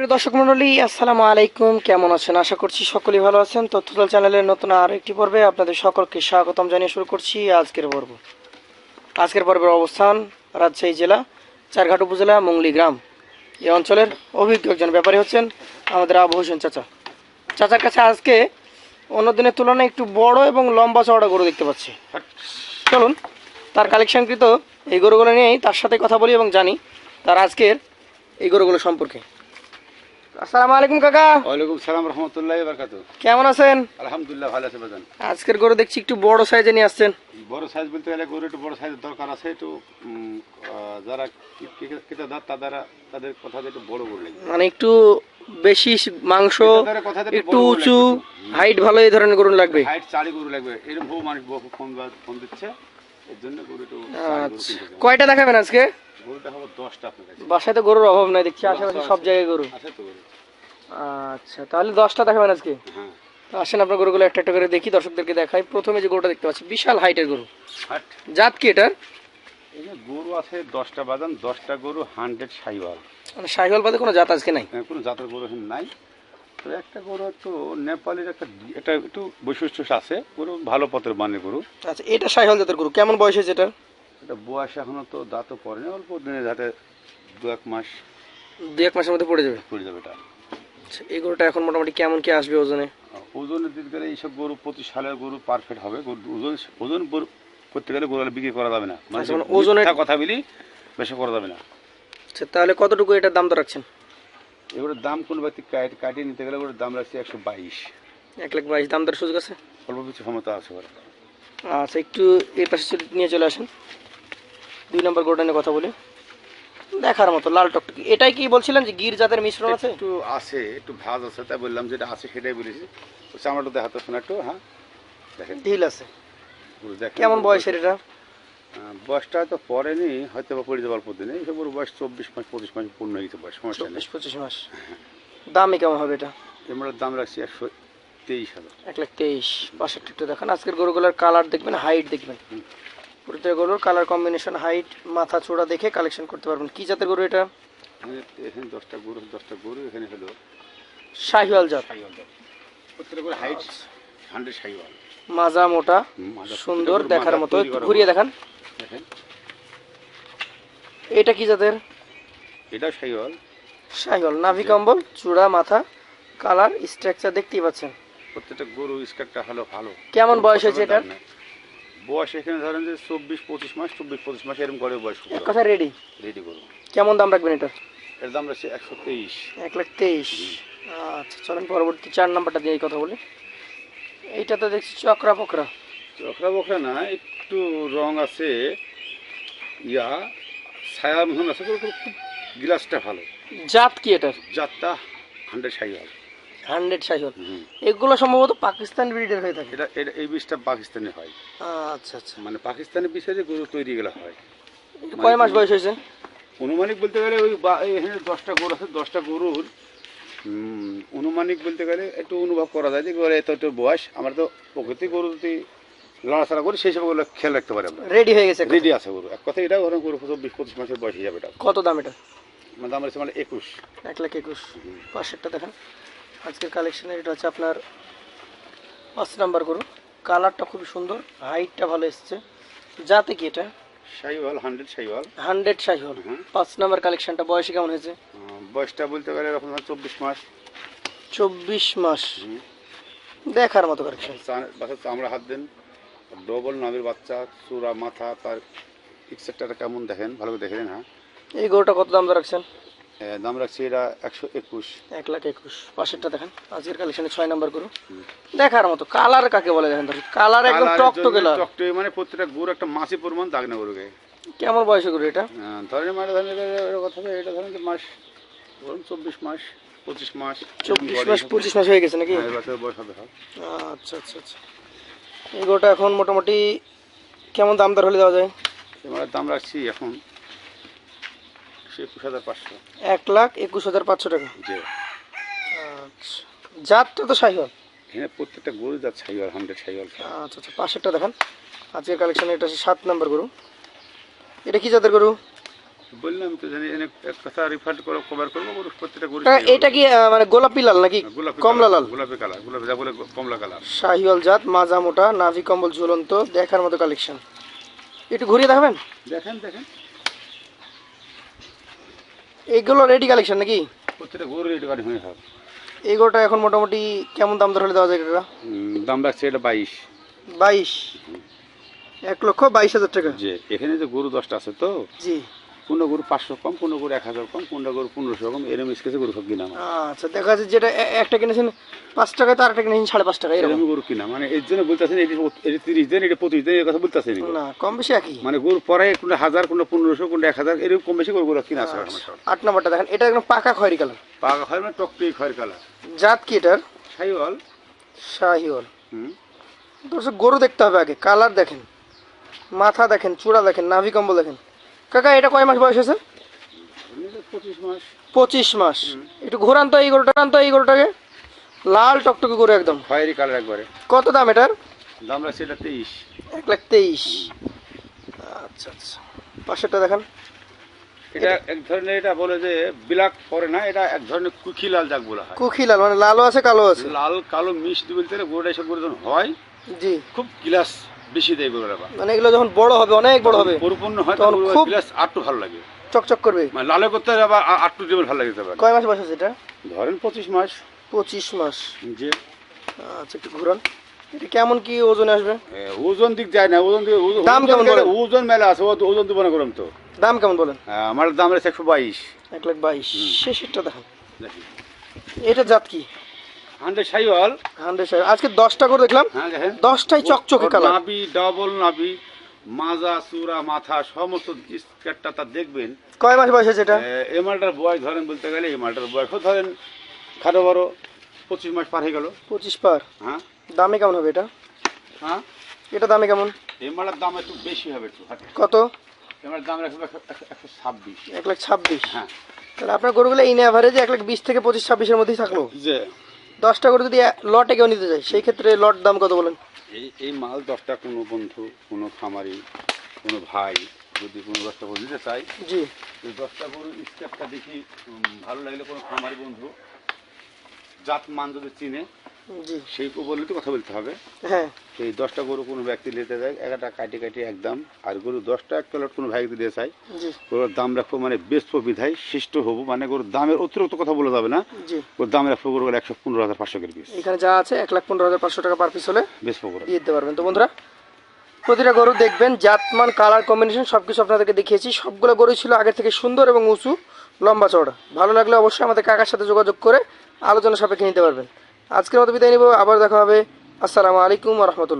প্রিয় দর্শক মণ্ডলী আসসালামু আলাইকুম। কেমন আছেন? আশা করছি সকলেই ভালো আছেন। তথ্যদল চ্যানেলের নতুন আর একটি পর্বে আপনাদের সকলকে স্বাগতম জানিয়ে শুরু করছি আজকের পর্ব। আজকের পর্বের অবস্থান, রাজশাহী জেলা, চারঘাট উপজেলা মঙ্গলি গ্রাম। এই অঞ্চলের অভিজ্ঞ একজন ব্যাপারী হচ্ছেন আমাদের আবু হোসেন চাচা। চাচার কাছে আজকে অন্য দিনের তুলনায় একটু বড় এবং লম্বা চওড়া গরু দেখতে পাচ্ছি। চলুন, তার কালেকশনকৃত এই গরুগুলো নিয়েই তার সাথে কথা বলি এবং জানি তার আজকের এই গরুগুলো সম্পর্কে। আসসালামু আলাইকুম কাকা। ওয়ালাইকুম সালাম রহমতুল্লাহ বারকাত কেমন আছেন? আলহামদুলিল্লাহ ভালো আছে বাজান। আজকের গরু দেখছি একটু বড় সাইজে নিয়ে আসছেন। বড় সাইজ বলতে গেলে গরু একটু বড় সাইজের দরকার আছে একটু যারা ক্রেতাদার তাদের তাদের কথা একটু বড় গরু লাগবে মানে একটু বেশি মাংস একটু উঁচু হাইট ভালো এই ধরনের গরু লাগবে। হাইট চারি গরু লাগবে। এরকম বহু মানুষ বহু ফোন ফোন দিচ্ছে এর জন্য গরু একটু আচ্ছা। কয়টা দেখাবেন আজকে? গরুটা দশটা আপনার কাছে। বাসায় তো গরুর অভাব নাই দেখছি আশেপাশে সব জায়গায় গরু। আছে তো গরু আচ্ছা তাহলে দশটা দেখাবেন আজকে? হ্যাঁ। আসেন আপনার গরুগুলো একটা একটা করে দেখি দর্শকদেরকে দেখাই। প্রথমে যে গরুটা দেখতে পাচ্ছি বিশাল হাইটের গরু। জাত কি এটার? গরু আছে দশটা বাজান দশটা গরু হান্ড্রেড সাইওয়াল মানে সাহিওয়াল বাদে কোনো জাত আজকে নাই? হ্যাঁ, কোনো জাতের গরু এখানে নাই। তো একটা গরু একটু নেপালের একটা এটা একটু বৈশিষ্ট্য আছে গরু ভালো পথের মানের গরু। আচ্ছা এটা সাহিওয়াল জাতের গরু কেমন বয়স হয়েছে এটার? এটা বয়স এখনও তো দাঁতও পড়েনি অল্প দিনে যাতে দু এক মাস দু এক মাসের মধ্যে পড়ে যাবে। পড়ে যাবে এটা। এই গরুটা এখন মোটামুটি কেমন কি আসবে ওজনে? ওজনের দিক গেলে এইসব গরু প্রতি সালের গরু পারফেক্ট হবে। ওজন ওজন গরু করতে গেলে গরু বিক্রি করা যাবে না। মানে আচ্ছা, মানে ওজনের- কথা বলি বেশি করা যাবে না। আচ্ছা তাহলে কতটুকু এটার দাম তো রাখছেন? এবারে দাম কোনো ব্যক্তি কাট- কাটিয়ে নিতে গেলে ওর দাম রাখছে একশো বাইশ। এক লাখ বাইশ দাম দর সুযোগ আছে? অল্প কিছু ক্ষমতা আছে ওর আচ্ছা একটু এর পাশে নিয়ে চলে আসেন। দুই নম্বর নিয়ে কথা বলি। দেখার মতো লাল টকটকি এটাই কি বলছিলেন যে গির জাতের মিশ্রণ আছে? একটু আছে একটু ভাজ আছে তাই বললাম যেটা আছে সেটাই বলেছি। তো চামড়াটা দেখাতে শোনা একটু হ্যাঁ? দেখেন। ঢিল আছে। কেমন বয়সের এটা? বয়সটা তো পড়েনি হয়তো বা পড়ে যাবে অল্প দিনে এইসব গরু বয়স চব্বিশ মাস পঁচিশ মাস পূর্ণ হয়ে গেছে বয়স সমস্যা নেই। পঁচিশ মাস। দামই কেমন হবে এটা? আমরা দাম রাখছি একশো তেইশ হাজার। এক লাখ তেইশ একটু দেখান আজকের গরুগুলোর কালার দেখবেন হাইট দেখবেন। প্রতিটা গরুর কালার কম্বিনেশন হাইট মাথা চূড়া দেখে কালেকশন করতে পারবেন। কি জাতের গরু এটা? এখানে দশটা গরু দশটা গরু এখানে হলো শাহিওয়াল জাত। প্রত্যেকটা গরু হাইট হান্ড্রেড সাইওয়াল মাজা মোটা সুন্দর দেখার মতো। ঘুরিয়ে দেখান। এটা কি জাতের? এটাও সাইওয়াল শাহিওয়াল। নাভি কম্বল চূড়া মাথা কালার স্ট্রাকচার দেখতেই পাচ্ছেন। প্রত্যেকটা গরু স্কারটা হলো ভালো। কেমন বয়স হয়েছে এটার? বয়স এখানে ধরেন যে চব্বিশ পঁচিশ মাস চব্বিশ পঁচিশ মাস এরকম করে বয়স এক কথা রেডি রেডি গরু কেমন দাম রাখবেন এটা? এর দাম রাখছে একশো তেইশ। এক লাখ তেইশ। আচ্ছা চলেন পরবর্তী চার নাম্বারটা দিয়ে এই কথা বলি। এইটাতে দেখছি চক্রা পকরা চকরা বকরা না একটু রং আছে ইয়া ছায়া মতন আছে খুব গ্লাসটা ভালো। জাত কি এটার? জাতটা হান্ড্রেড সাইওয়াল হান্ড্রেড শাহিওয়াল এগুলো সম্ভবত পাকিস্তান ব্রিডের হয়ে থাকে। এটা এটা এই বীজটা পাকিস্তানে হয়। আচ্ছা আচ্ছা। মানে পাকিস্তানি বীজে যে গরু তৈরি গেলা হয়। কয় মাস বয়স হয়েছে? অনুমানিক বলতে গেলে ওই এখানে দশটা গরু আছে দশটা গরুর অনুমানিক বলতে গেলে একটু অনুভব করা যায় যে গরু এত একটু বয়স। আমরা তো প্রকৃতি গরু যদি লড়াচড়া করি সেই সব গরু খেয়াল রাখতে পারি আমরা। রেডি হয়ে গেছে রেডি আছে গরু। এক কথা এটা ধরেন গরু চব্বিশ পঁচিশ মাসের বয়স হিসাবে এটা। কত দাম এটা? মানে দাম রয়েছে মানে একুশ। এক লাখ একুশ। পাশেরটা দেখেন। আজকের কালেকশনের এটা হচ্ছে আপনার পাঁচ নাম্বার গরু। কালারটা খুবই সুন্দর হাইটটা ভালো এসছে। যাতে কি এটা? শাহিওয়াল হান্ড্রেড শাহিওয়াল। হান্ড্রেড শাহিওয়াল। পাঁচ নাম্বার কালেকশনটা বয়সে কেমন হয়েছে? বয়সটা বলতে গেলে এরকম চব্বিশ মাস। চব্বিশ মাস। দেখার মতো কালেকশন বাচ্চা চামড়া হাত দেন। ডবল নামের বাচ্চা চূড়া মাথা তার এক্সেট্রাটা কেমন দেখেন? ভালো করে দেখে নেন হ্যাঁ। এই গরুটা কত দাম রাখছেন দাম রাখছি এটা একশো একুশ। এক লাখ একুশ। পাশেরটা দেখেন আজকের কালেকশনে ছয় নাম্বার গরু। দেখার মতো কালার কাকে বলে দেখেন কালার একদম টকটকে টকটকে মানে প্রত্যেকটা গরু একটা মাসি পরিমাণ দাগ না গরুকে। কেমন বয়সে গরু এটা? ধরেন মানে ধরেন কথা এটা ধরেন মাস? ধরুন চব্বিশ মাস পঁচিশ মাস। চব্বিশ মাস পঁচিশ মাস হয়ে গেছে নাকি? হ্যাঁ, হ্যাঁ। আচ্ছা আচ্ছা আচ্ছা। এই গরুটা এখন মোটামুটি কেমন দাম দর হলে দেওয়া যায়? এবার দাম রাখছি এখন একুশ হাজার পাঁচশো। এক লাখ একুশ হাজার পাঁচশো টাকা। আচ্ছা। জাতটা তো এখানে প্রত্যেকটা গরু হান্ড্রেড আচ্ছা আচ্ছা পাশেরটা দেখেন। আজকের কালেকশনে এটা সাত নাম্বার গরু। এটা কি জাতের গরু? বললাম তো জানি এক কথা রিফান্ড করে কভার করব গরু প্রত্যেকটা গরু কাকা এটা কি মানে গোলাপি লাল নাকি? গোলাপি কমলা লাল? গোলাপি কালার গোলাপি যা বলে কমলা কালার। জাত মাজা মোটা নাভি কম্বল ঝুলন্ত দেখার মতো কালেকশন একটু ঘুরিয়ে দেখাবেন? দেখেন দেখেন। এইগুলো রেডি কালেকশন নাকি? প্রত্যেকটা গরু রেডি কালেকশন হবে এগুলোটা এখন মোটামুটি কেমন দাম ধরে দেওয়া যায় কাকা? দাম রাখছে এটা বাইশ। বাইশ? এক লক্ষ বাইশ হাজার টাকা। জি এখানে যে গরু দশটা আছে তো জি। কোনো গরু পাঁচশো কম কোনো গরু এক হাজার কম কোনো গরু পনেরোশো কম এরম স্কেচে গরু সব কিনা। আচ্ছা দেখা যাচ্ছে যেটা একটা কিনেছেন পাঁচ টাকায় তো আরেকটা কিনেছেন সাড়ে পাঁচ টাকা এরকম। গরু কিনা মানে এর জন্য বলতেছেন এটি তিরিশ দিন এটা পঁচিশ দিন এর কথা বলতেছেন না কম বেশি একই। মানে গরু পরে কোনো হাজার কোনো পনেরোশো কোনো এক হাজার এরকম কম বেশি গরু কিনা আছে আট নম্বরটা দেখেন এটা একদম পাকা খয়েরি কালার। পাকা হয় মানে টকটি খয়ের কালার। জাত কি এটার? সাইওয়াল শাহিওয়াল। হুম। দর্শক গরু দেখতে হবে আগে কালার দেখেন মাথা দেখেন চূড়া দেখেন নাভি কম্বল দেখেন। কাকা এটা কয় মাস বয়স হয়েছে? পঁচিশ মাস। একটু ঘোরান তো এই গরুটা তো এই গরুটাকে। লাল টকটকে গরু একদম। খয়েরি কালার একবারে। কত দাম এটার? দাম রাখছে এটা তেইশ। এক লাখ তেইশ। আচ্ছা আচ্ছা। পাশেরটা দেখেন। এটা এক ধরনের এটা বলে যে বিলাক করে না এটা এক ধরনের কুখি লাল জাগ বলা হয়। কুখি লাল মানে লালও আছে কালো আছে। লাল কালো মিষ্টি বলতে গরুটা এসব গরু হয়। জি। খুব গ্লাস বেশি দেয় গরুরা মানে এগুলো যখন বড় হবে অনেক বড় হবে পরিপূর্ণ হয় তখন খুব- গ্লাস আটটু ভালো লাগে। চকচক করবে। মানে লালে করতে আবার আটটু যেমন ভালো লাগে পারে কয় মাস বয়স আছে এটা? ধরেন পঁচিশ মাস। পঁচিশ মাস। যে আচ্ছা একটু ঘুরান। এটা কেমন কি ওজনে আসবে? ওজন দিক যায় না ওজন দিক দাম কেমন বলেন? ওজন মেলা আছে ও- ওজন দিব না করলাম তো। দাম কেমন বলেন? আমার দাম রয়েছে একশো বাইশ। এক লাখ বাইশ। শেষেরটা দেখেন। এটা জাত কি? হান্ড্রেড সাইওয়াল হান্ড্রেড আজকে দশটা করে দেখলাম। হ্যাঁ দেখেন। দশটাই চকচকে ওর কালার। নাভি ডাবল নাভি মাজা চূড়া মাথা সমস্ত স্কেটটা তার দেখবেন। কয় মাস বয়স আছে এটা? এ মালটার বয়স ধরেন বলতে গেলে এই মালটার বয়সও ধরেন খাটো বড় পঁচিশ মাস পার হয়ে গেল। পঁচিশ পার। হ্যাঁ। দামে কেমন হবে এটা? হ্যাঁ? এটা দামে কেমন? এই মালটার দাম একটু বেশি হবে একটু কত? এই দাম রাখবে একশো ছাব্বিশ। এক লাখ ছাব্বিশ। হ্যাঁ। তাহলে আপনার গরুগুলো ইন অ্যাভারেজ এক লাখ বিশ থেকে পঁচিশ ছাব্বিশের মধ্যেই থাকল। যে দশটা করে যদি লটে কেউ নিতে চাই সেই ক্ষেত্রে লট দাম কত বলেন? এই এই মাল দশটা কোনো বন্ধু কোনো খামারি কোনো ভাই যদি কোনো দশটা গরু নিতে চাই জি। দশটা গরু স্টেপটা দেখি ভালো লাগলে কোনো খামারি বন্ধু জাত মান যদি চিনে সেই বললে তো কথা বলতে হবে। হ্যাঁ। এই দশটা গরু কোনো ব্যক্তি নিতে যায় একটা কাটি কাটি একদম। আর গরু দশটা এক প্লট কোনো ভাই দিতে চাই। গরুর দাম রাখব মানে বেচবো বিধায় শিষ্ট হব মানে গরুর দামের অতিরিক্ত কথা বলা যাবে না। ওর দাম রাখব গরু একশো পনেরো হাজার পাঁচশো করে পিস এখানে যা আছে এক লাখ পনেরো হাজার পাঁচশো টাকা পার পিস হলে বেচবো গরু। দিয়ে দিতে পারবেন। তো বন্ধুরা প্রতিটা গরু দেখবেন জাতমান কালার কম্বিনেশন সব কিছু আপনাদেরকে দেখিয়েছি। সবগুলো গরু ছিল আগের থেকে সুন্দর এবং উঁচু লম্বা চওড়া। ভালো লাগলে অবশ্যই আমাদের কাকার সাথে যোগাযোগ করে আলোচনা সাপেক্ষে নিতে পারবেন। আজকের মতো বিদায় নিব আবার দেখা হবে। আসসালামু আলাইকুম রহমতুল্লাহ।